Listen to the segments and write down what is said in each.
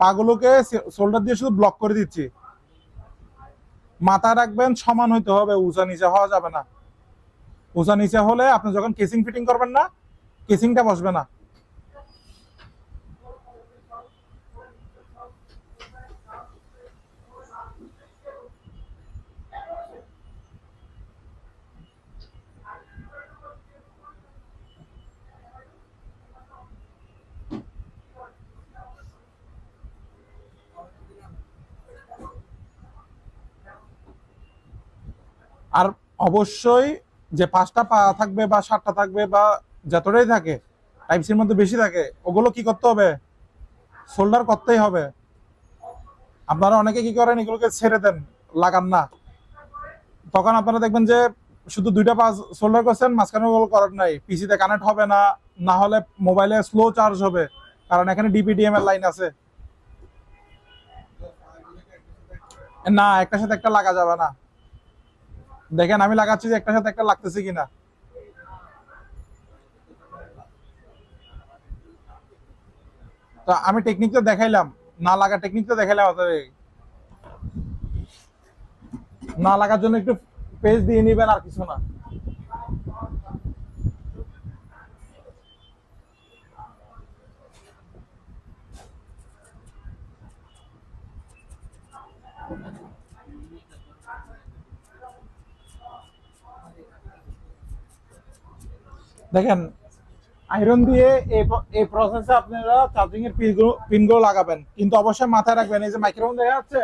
পাগুলোকে shoulder দিয়ে শুধু block করে দিচ্ছি। মাথা রাখবেন, সমান হইতে হবে উঁচা নিচে হওয়া যাবে না। উঁচা নিচে হলে আপনি যখন কেসিং ফিটিং করবেন না কেসিংটা বসবে না। আর অবশ্যই যে পাঁচটা পা থাকবে বা সাতটা থাকবে বা যতটাই থাকে টাইপ সির মধ্যে বেশি থাকে, ওগুলো কি করতে হবে? শোল্ডার করতেই হবে। আপনারা অনেকে কি করেন, এগুলোকে ছেড়ে দেন, লাগান না। তখন আপনারা দেখবেন যে শুধু দুইটা পাঁচ শোল্ডার করছেন, মাঝখানে ওগুলো করার নাই। পিসিতে কানেক্ট হবে না না হলে মোবাইলে স্লো চার্জ হবে, কারণ এখানে ডিপিডিএম এর লাইন আছে। না, একটার সাথে একটা লাগা যাবে না। দেখেন, আমি লাগাচ্ছি যে একটা সাথে একটা লাগতেছে কিনা। তো আমি টেকনিক তো দেখাইলাম। না লাগা টেকনিক তো দেখাইলাম না লাগার জন্য একটু পেজ দিয়ে নিবেন আর কিছু না। দেখেন আয়রন দিয়ে এই প্রসেসে আপনারা চার্জিং এর পিনগুলো লাগাবেন। কিন্তু অবশ্যই মাথায় রাখবেন, এই যে মাইক্রোফোন দেখা যাচ্ছে?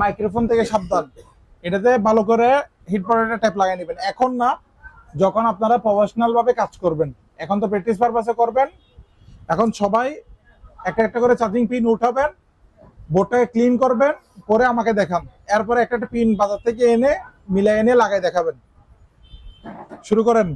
মাইক্রোফোন থেকে সাবধান। এটাতে ভালো করে হিট প্রোটেক্টর ট্যাপ লাগিয়ে নেবেন। এখন না, যখন আপনারা প্রফেশনাল ভাবে কাজ করবেন, এখন তো প্র্যাকটিস পারপাসে করবেন। এখন সবাই একটা একটা করে চার্জিং পিন উঠাবেন বোর্ডটাকে ক্লিন করবেন করে আমাকে দেখান। এরপরে একটা একটা পিন বাজার থেকে এনে মিলাই এনে লাগাই দেখাবেন। শুরু করেন।